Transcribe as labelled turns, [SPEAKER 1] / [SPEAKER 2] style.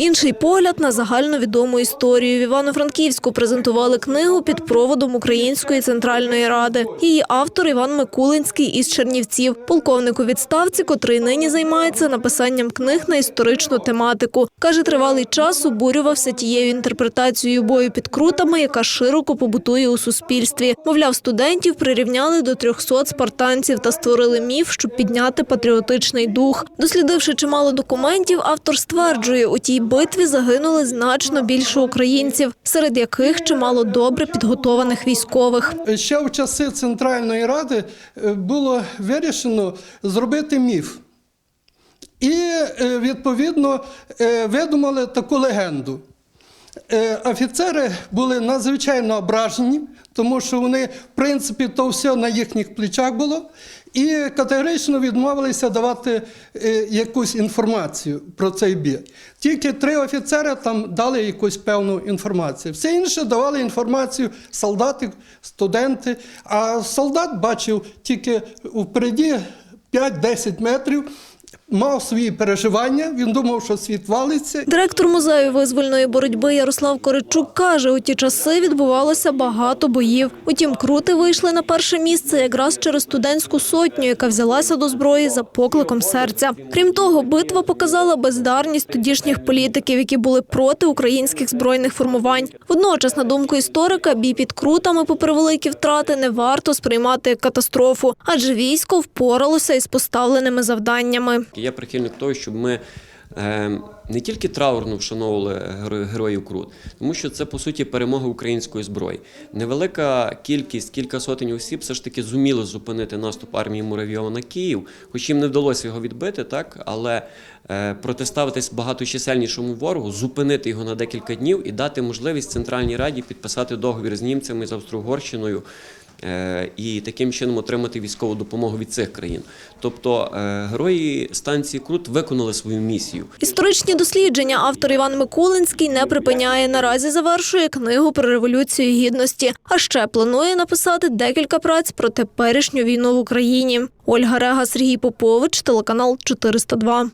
[SPEAKER 1] Інший погляд на загальновідому історію. В Івано-Франківську презентували книгу під проводом Української центральної ради. Її автор Іван Микулинський із Чернівців, полковник у відставці, котрий нині займається написанням книг на історичну тематику. Каже, тривалий час обурювався тією інтерпретацією бою під крутами, яка широко побутує у суспільстві. Мовляв, студентів прирівняли до 300 спартанців та створили міф, щоб підняти патріотичний дух. Дослідивши чимало документів, автор стверджує, у тій битві загинули значно більше українців, серед яких чимало добре підготованих військових.
[SPEAKER 2] Ще в часи Центральної Ради е, було вирішено зробити міф. І, е, відповідно, е, видумали таку легенду. Е, Офіцери були надзвичайно ображені, тому що вони, в принципі, то все на їхніх плечах було, і категорично відмовилися давати е, якусь інформацію про цей бій. Тільки три офіцери там дали якусь певну інформацію. Все інше давали інформацію солдати, студенти. А солдат бачив тільки впереді 5-10 метрів. Мав свої переживання, він думав, що світ валиться,
[SPEAKER 1] Директор музею визвольної боротьби Ярослав Коричук каже, у ті часи відбувалося багато боїв. Утім, крути вийшли на перше місце якраз через студентську сотню, яка взялася до зброї за покликом серця. Крім того, битва показала бездарність тодішніх політиків, які були проти українських збройних формувань. Водночас, на думку історика, бій під крутами, попри великі втрати, не варто сприймати як катастрофу, адже військо впоралося із поставленими завданнями.
[SPEAKER 3] Я прихильник того, щоб ми е, не тільки траурно вшановували героїв Крут, тому що це по суті перемога української зброї. Невелика кількість, кілька сотень осіб, все ж таки зуміли зупинити наступ армії Муравйова на Київ, хоч їм не вдалося його відбити, так але е, протиставитись багаточисельнішому ворогу, зупинити його на декілька днів і дати можливість Центральній Раді підписати договір з німцями з Австро-Угорщиною і таким чином отримати військову допомогу від цих країн. Тобто е, герої станції Крут виконали свою місію.
[SPEAKER 1] Історичні дослідження автор Іван Микулинський не припиняє. Наразі завершує книгу про революцію гідності. А ще планує написати декілька праць про теперішню війну в Україні. Ольга Рега, Сергій Попович, телеканал 402.